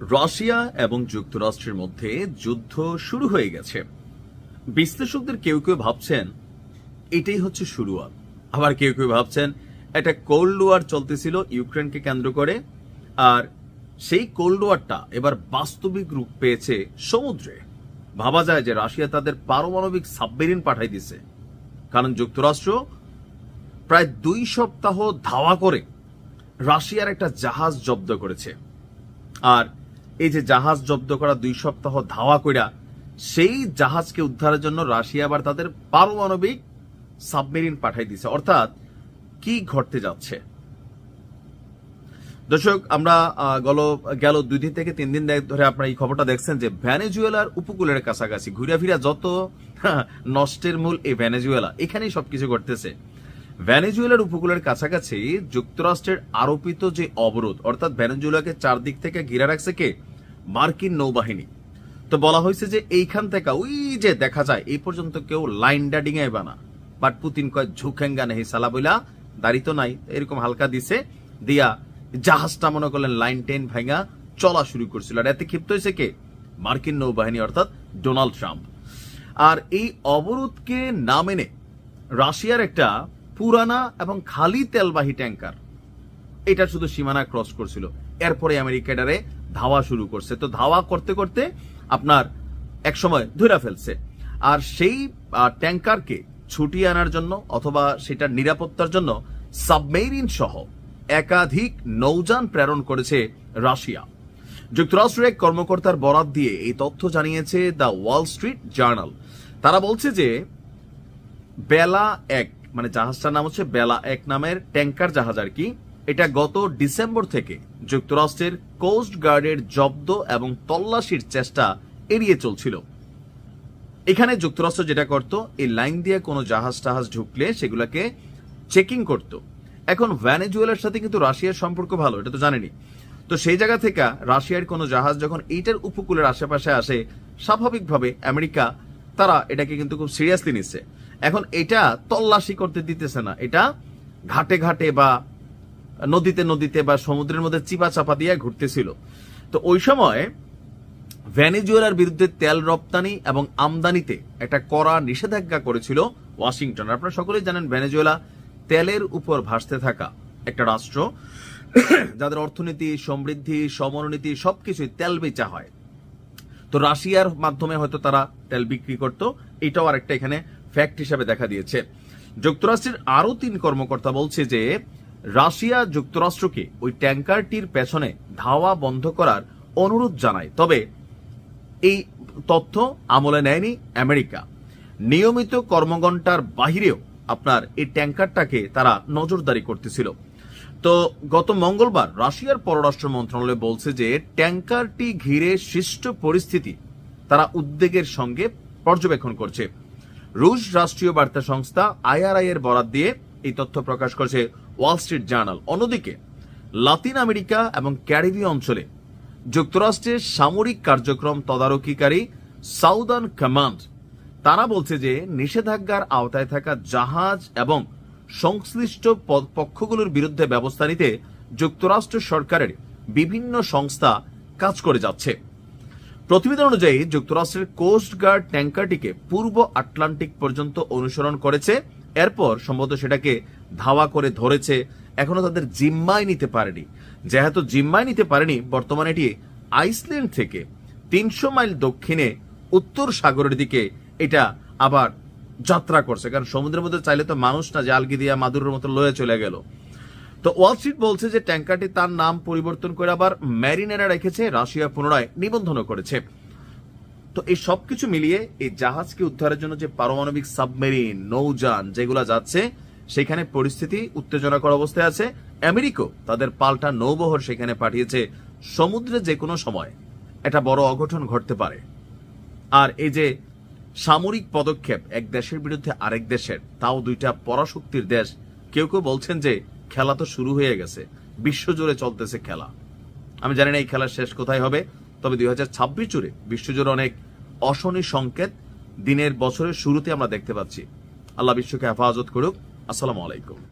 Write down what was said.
Russia এবং যুক্তরাষ্ট্রের মধ্যে যুদ্ধ শুরু হয়ে গেছে। বিশ্লেষকদের কেউ কেউ ভাবছেন, এটাই হচ্ছে শুরুয়াত। আবার কেউ কেউ ভাবছেন, একটা কোল্ড ওয়ার চলতেছিল, ইউক্রেনকে কেন্দ্র করে, আর সেই কোল্ড ওয়ারটা এবার বাস্তবিক রূপ পেয়েছে সমুদ্রে। ভাবা যায় যে রাশিয়া তাদের পারমাণবিক সাবমেরিন পাঠাই দিছে কারণ যুক্তরাষ্ট্র প্রায় দুই সপ্তাহ ধাওয়া করে রাশিয়ার একটা জাহাজ জব্দ করেছে। আর এই যে জাহাজ জব্দ করা দুই সপ্তাহ ধাওয়া কইরা, সেই জাহাজকে উদ্ধারের জন্য রাশিয়া আবার তাদের পারমাণবিক সাবমেরিন পাঠাই দিছে। অর্থাৎ, কি ঘটতে যাচ্ছে? দর্শক, আমরা গল, গেল দুই দিন থেকে তিন দিন ধরে আপনারা এই খবরটা দেখছেন যে ভ্যানেজুয়েলার উপকূলের কাছাকাছি ঘুরে ফিরা যত নষ্টের মূল এই ভ্যানেজুয়েলা এখানেই সবকিছু ঘটতেছে। ভ্যানেজুয়েলার উপকূলের কাছাকাছি যুক্তরাষ্ট্রের আরোপিত যে অবরোধ, অর্থাৎ ভ্যানেজুয়েলাকে চারদিক থেকে ঘিরে রাখছে কে? মার্কিন নৌবাহিনী। তো বলা হয়েছে যে এইখান থেকে ওই যে দেখা যায়, এই পর্যন্ত কেউ লাইন এ বানা। বাট পুতিন কয় ঝুঁকেঙ্গা নেই সালা বইলা, দাড়ি তো নাই। এরকম হালকা দিছে, দিয়া জাহাজটা মনে করলেন লাইন টেন ভাঙা চলা শুরু করছিল। আর এতে ক্ষিপ্ত হয়েছে কে? মার্কিন নৌবাহিনী, অর্থাৎ ডোনাল্ড ট্রাম্প। আর এই অবরোধকে না মেনে রাশিয়ার একটা পুরানা এবং খালি তেলবাহী ট্যাঙ্কার এটা শুধু সীমানা ক্রস করছিল। এরপরে আমেরিকা এটারে ধাওয়া শুরু করছে। তো ধাওয়া করতে করতে আপনার এক সময় ধরে ফেলছে। আর সেই ট্যাঙ্কারকে ছুটিয়ে আনার জন্য অথবা সেটার নিরাপত্তার জন্য সাবমেরিন সহ একাধিক নৌযান প্রেরণ করেছে রাশিয়া। যুক্তরাষ্ট্রের এক কর্মকর্তার বরাত দিয়ে এই তথ্য জানিয়েছে দ্য ওয়াল স্ট্রিট জার্নাল। তারা বলছে যে, বেলা এক মানে জাহাজটার নাম হচ্ছে বেলা এক নামের ট্যাঙ্কার জাহাজ আর কি এটা গত ডিসেম্বর থেকে যুক্তরাষ্ট্রের কোস্ট গার্ডের জব্দ এবং তল্লাশির চেষ্টা এড়িয়ে চলছিল। এখানে যুক্তরাষ্ট্র যেটা করত, এই লাইন দিয়ে কোনো জাহাজ টাহাজ ঢুকলে সেগুলোকে চেকিং করত। এখন ভ্যানেজুয়েলার সাথে কিন্তু রাশিয়ার সম্পর্ক ভালো, এটা তো জানেনি। তো সেই জায়গা থেকে রাশিয়ার কোনো জাহাজ যখন এইটার উপকূলের আশেপাশে আসে, স্বাভাবিকভাবে আমেরিকা, তারা এটাকে কিন্তু খুব সিরিয়াসলি নিচ্ছে। এখন এটা তল্লাশি করতে দিতেছে না, এটা ঘাটে ঘাটে বা নদীতে নদীতে বা সমুদ্রের মধ্যে চিপা চাপা দিয়ে ঘুরতেছিল। তো ওই সময় ভেনেজুয়েলার বিরুদ্ধে তেল রপ্তানি এবং আমদানিতে একটা কড়া নিষেধাজ্ঞা করেছিল ওয়াশিংটন। আপনারা সকলেই জানেন, ভেনেজুয়েলা তেলের উপর ভাসতে থাকা একটা রাষ্ট্র, যাদের অর্থনীতি, সমৃদ্ধি, সমরনীতি সবকিছুই তেল বেচা হয়। তো রাশিয়ার মাধ্যমে হয়তো তারা তেল বিক্রি করত। এটাও আরেকটা এখানে ফ্যাক্ট হিসাবে দেখা দিয়েছে। যুক্তরাষ্ট্রের আরও তিন কর্মকর্তা বলছে যে রাশিয়া যুক্তরাষ্ট্রকে ওই ট্যাঙ্কারটির পেছনে ধাওয়া বন্ধ করার অনুরোধ জানায়। তবে এই তথ্য আমলে নেয়নি আমেরিকা। নিয়মিত কর্মঘণ্টার বাহিরেও আপনার এই ট্যাঙ্কারটাকে তারা নজরদারি করতেছিল। তো গত মঙ্গলবার রাশিয়ার পররাষ্ট্র মন্ত্রণালয় বলছে যে ট্যাঙ্কারটি ঘিরে সৃষ্ট পরিস্থিতি তারা উদ্বেগের সঙ্গে পর্যবেক্ষণ করছে। রুশ রাষ্ট্রীয় বার্তা সংস্থা আইআরআই এর বরাত দিয়ে এই তথ্য প্রকাশ করেছে ওয়াল স্ট্রিট জার্নাল। অন্যদিকে, লাতিন আমেরিকা এবং ক্যারিবীয় অঞ্চলে যুক্তরাষ্ট্রের সামরিক কার্যক্রম তদারকিকারী সাউদার্ন কমান্ড, তারা বলছে যে নিষেধাজ্ঞার আওতায় থাকা জাহাজ এবং সংশ্লিষ্ট পক্ষগুলোর বিরুদ্ধে ব্যবস্থা নিতে যুক্তরাষ্ট্র সরকারের বিভিন্ন সংস্থা কাজ করে যাচ্ছে। প্রতিবেদন অনুযায়ী, যুক্তরাষ্ট্রের কোস্ট গার্ড ট্যাঙ্কারটিকে পূর্ব আটলান্টিক পর্যন্ত অনুসরণ করেছে এরপর সম্ভবত সেটাকে ধাওয়া করে ধরেছে। এখনও তাদের জিম্মায় নিতে পারেনি। যেহেতু জিম্মায় নিতে পারেনি, বর্তমানে এটি আইসল্যান্ড থেকে তিনশো মাইল দক্ষিণে উত্তর সাগরের দিকে এটা আবার যাত্রা করছে। কারণ সমুদ্রের মধ্যে চাইলে তো মানুষ না যে আলগি দিয়া মাদুরের মতো লয়ে চলে গেল। তো ওয়াল স্ট্রিট বলছে যে ট্যাঙ্কারটি তার নাম পরিবর্তন করে আবার ম্যারিনেরা রেখেছে, রাশিয়া পুনরায় নিবন্ধনও করেছে। তো এই সবকিছু মিলিয়ে এই জাহাজকে উদ্ধারের জন্য যে পারমাণবিক সাবমেরিন, নৌযান যেগুলো যাচ্ছে, সেখানে পরিস্থিতি উত্তেজনাকর অবস্থায় আছে। আমেরিকাও তাদের পাল্টা নৌবহর সেখানে পাঠিয়েছে। সমুদ্রে যে কোনো সময় একটা বড় অঘটন ঘটতে পারে। আর এই যে সামরিক পদক্ষেপ এক দেশের বিরুদ্ধে আরেক দেশের, তাও দুইটা পরাশক্তির দেশ, কেউ কেউ বলছেন যে খেলা তো শুরু হয়ে গেছে। বিশ্বজুড়ে চলতেছে খেলা। আমি জানি না এই খেলার শেষ কোথায় হবে। তবে দুই হাজার ছাব্বিশ জুড়ে বিশ্বজুড়ে অনেক অশনি সংকেত দিনের বছরের শুরুতে আমরা দেখতে পাচ্ছি। আল্লাহ বিশ্বকে হেফাজত করুক। আসসালামু আলাইকুম।